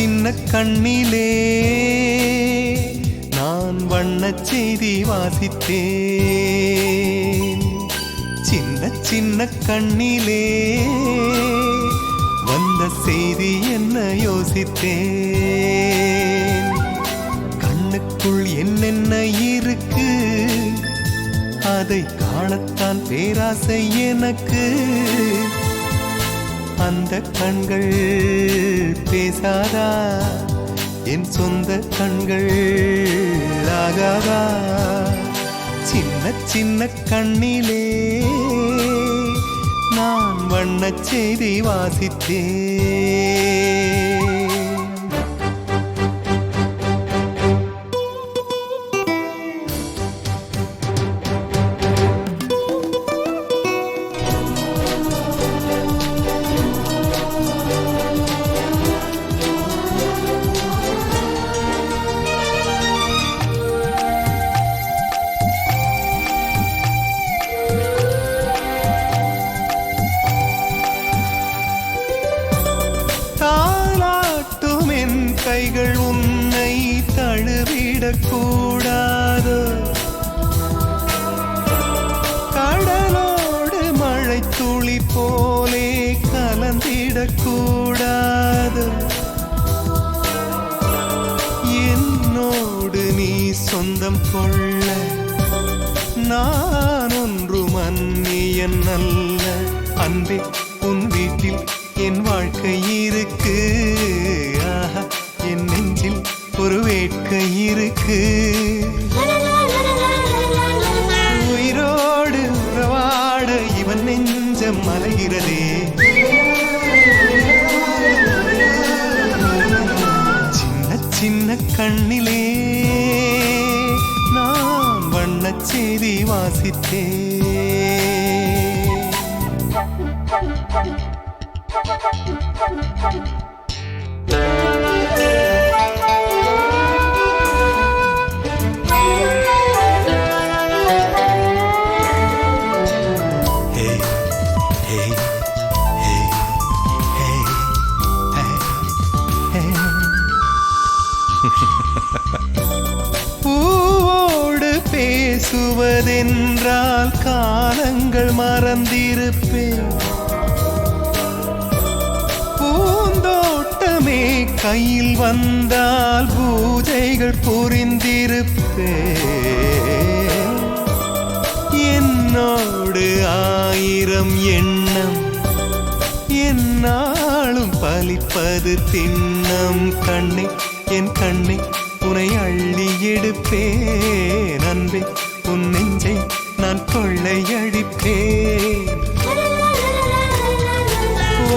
சின்ன கண்ணிலே நான் வண்ணச் செய்தி வாசித்தேன். சின்ன சின்ன கண்ணிலே வந்த செய்தி என்ன யோசித்தேன். கண்ணுக்குள் என்னென்ன இருக்கு? அதை காணத்தான் பேராசை எனக்கு. அந்த கண்கள் பேசாதா? என் சொந்த கண்கள் ஆகாதா? சின்ன சின்ன கண்ணிலே நான் வண்ணச் செய்தி வாசித்தேன். துளி போலே கலந்திடக்கூடாது. என்னோடு நீ சொந்தம் கொள்ள நான் ஒன்று மன்னியன் அல்ல. அன்பே உன் வீட்டில் என் வாழ்க்கை இருக்கு. ஆஹா, என் நெஞ்சில் ஒரு வேட்கை இருக்கு. வண்ணச் செய்தி வாசித்தேன் ஹே பேசுவதென்றால் காலங்கள் மறந்திருப்பேன் பூந்தோட்டமே கையில் வந்தால் பூஜைகள் புரிந்திருப்பேன் என்னோடு ஆயிரம் எண்ணம் என்னாலும் பலிப்பது திண்ணம். கண்ணை என் கண்ணை உனை அள்ளி எடுப்பேன் அன்பே. உன் நெஞ்சை நான் கொள்ளையடிப்பேன்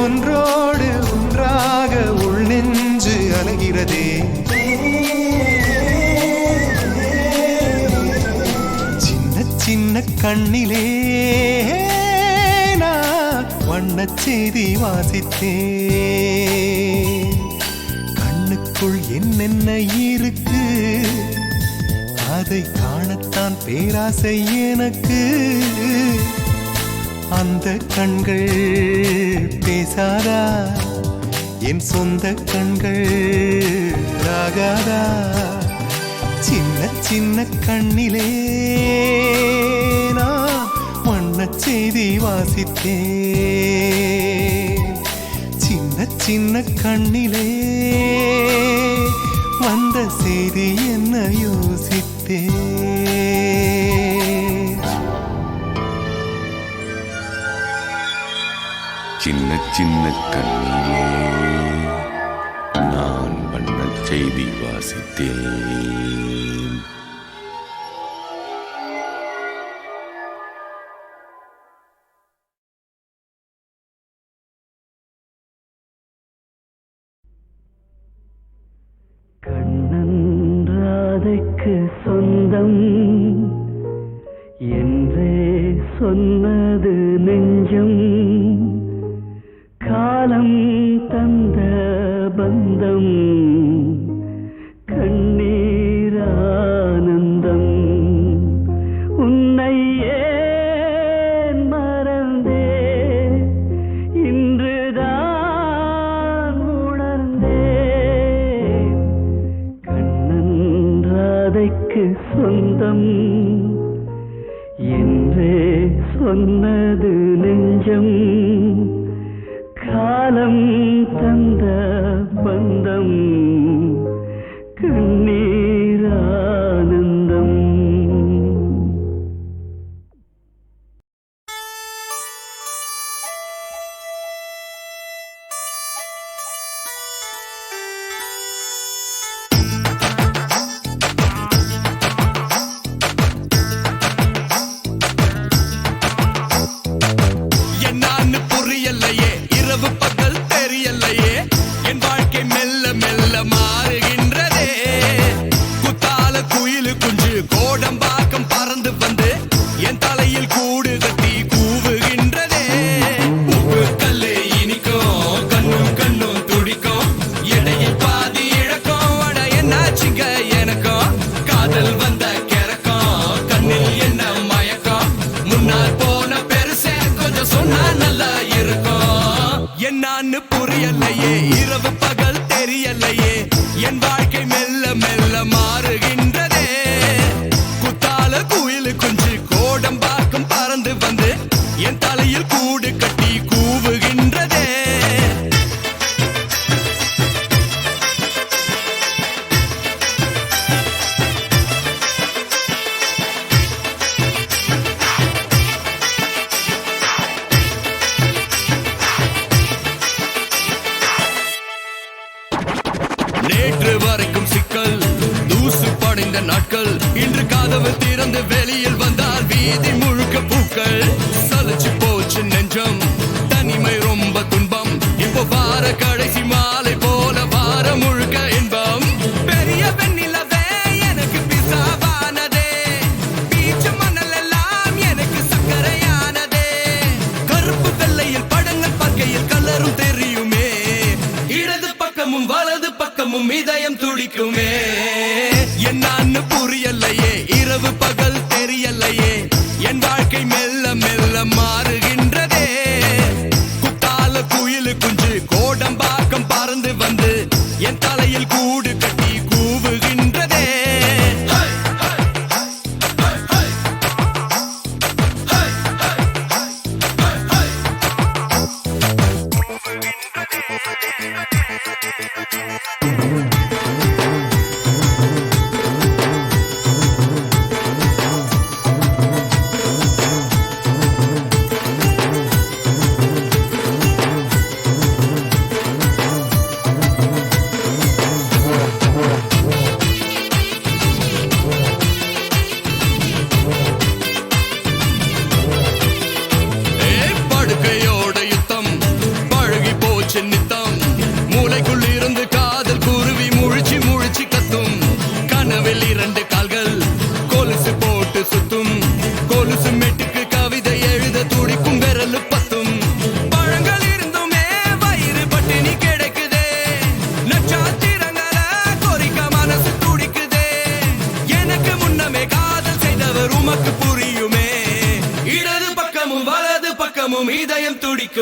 ஒன்றோடு ஒன்றாக உள் நெஞ்சு அலைகிறதே. சின்ன சின்ன கண்ணிலே நான் வண்ண செய்தி வாசித்தேன். கண்ணுக்குள் என்னென்ன இருக்கு? அதை காணத்தான் பேராசை எனக்கு. அந்த கண்கள் பேசாதா? என் சொந்த கண்கள் ராகாதா? சின்ன சின்ன கண்ணிலே நான் வண்ணச் செய்தி வாசித்தேன். சின்ன சின்ன கண்ணிலே செய்தி என்ன யோசித்தே? சின்ன சின்ன கண்ணிலே நான் வண்ண செய்தி வாசித்தேன். சொந்தம்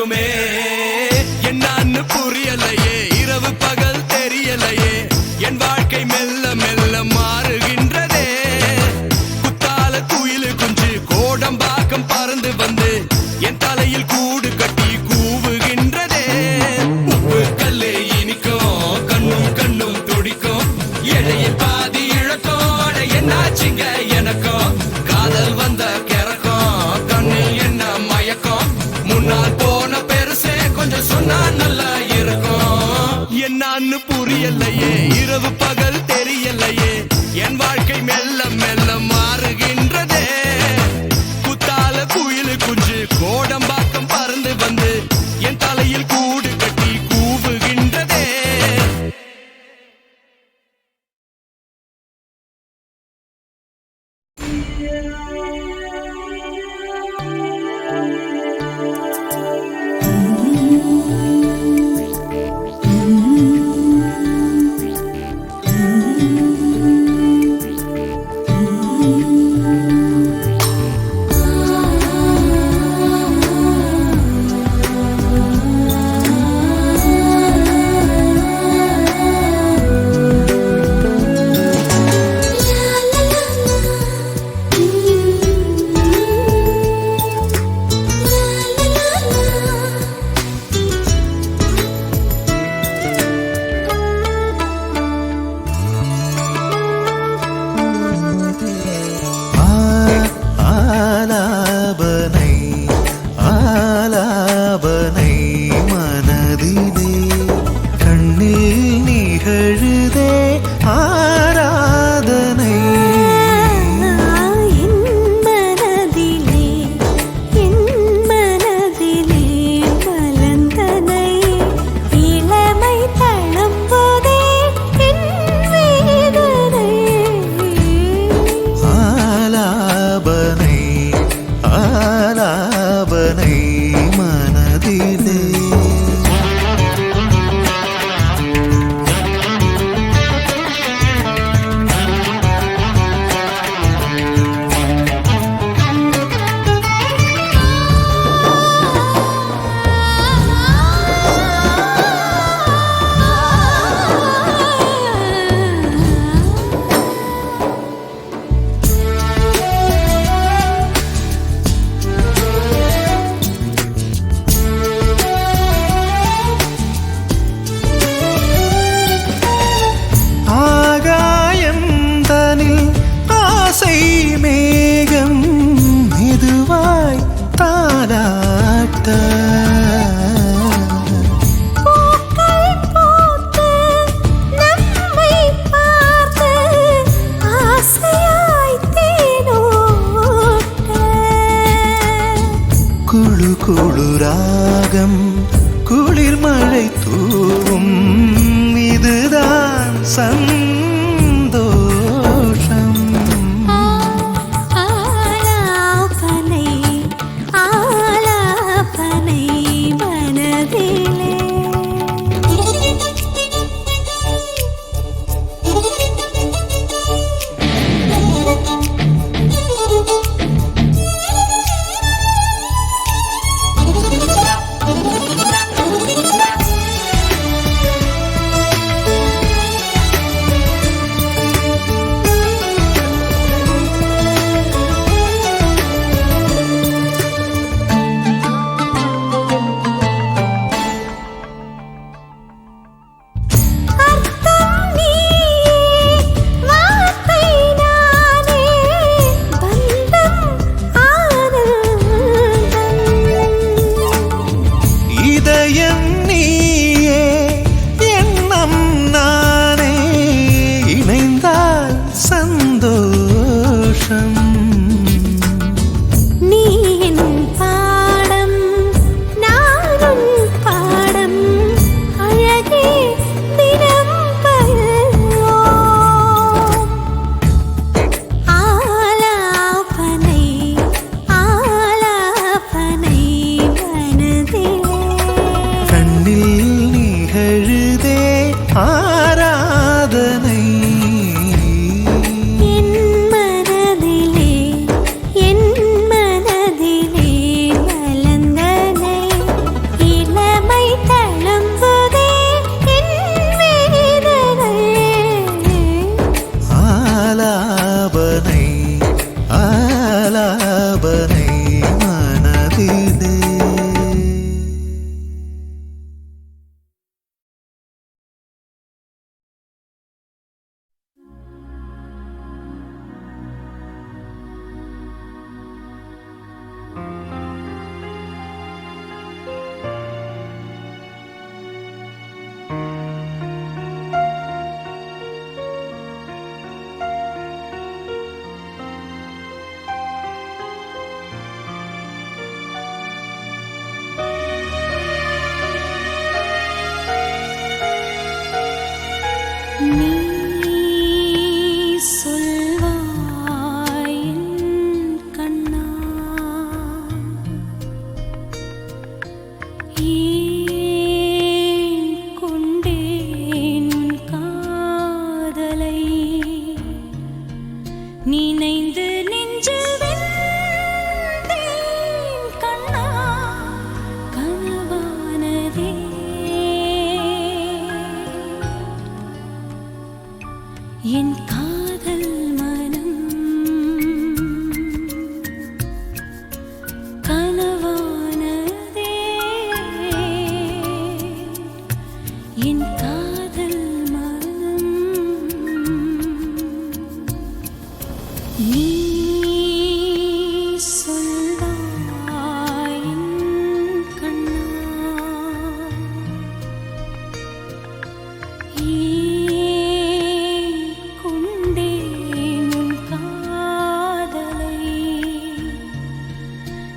तुमें என்னான்னு புரியலையே. இரவு பகல் தெரியலையே.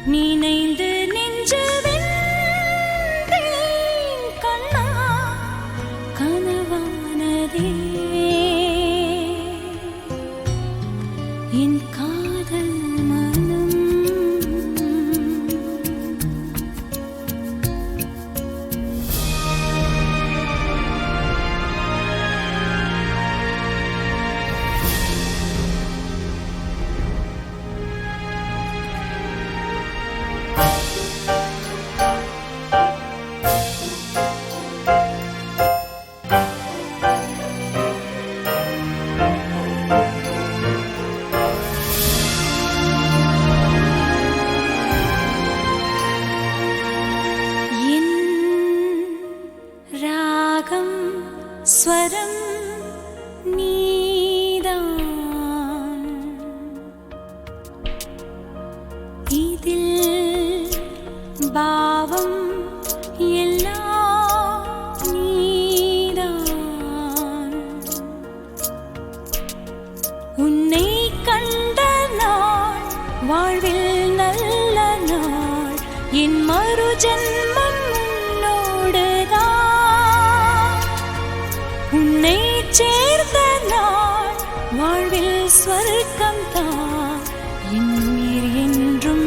நினைந்து வாழ்வில் ஸ்வர்க்கம் தான் என் உயிர் என்றும்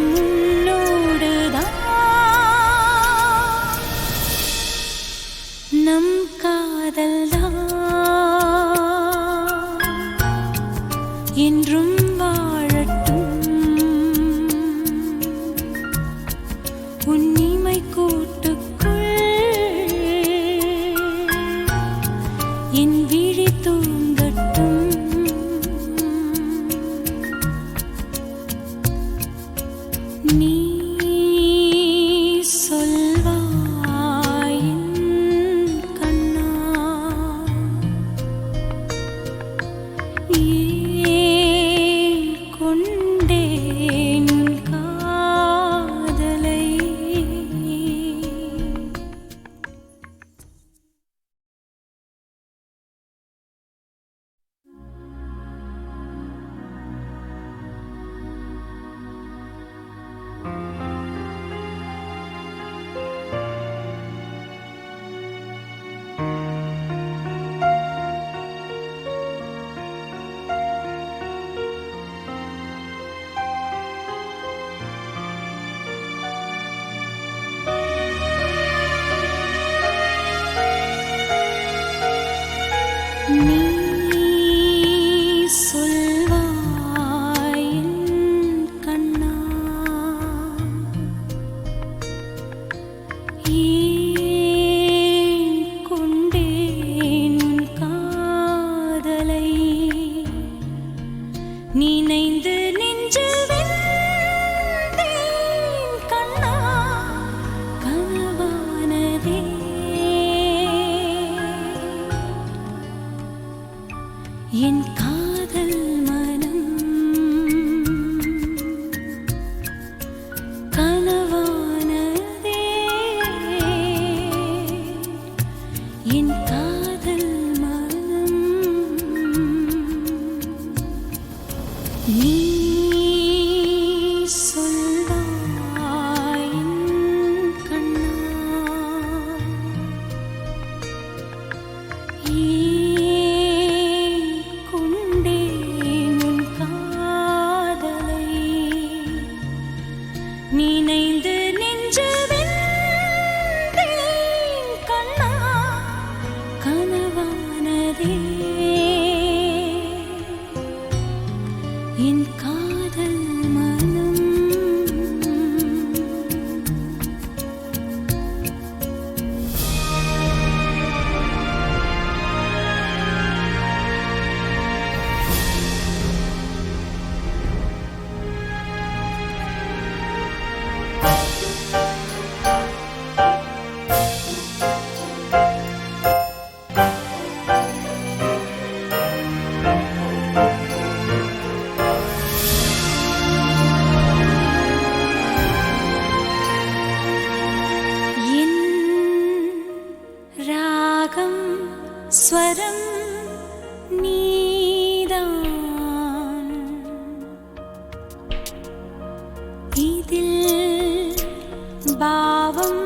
நீ இதில் பாவம்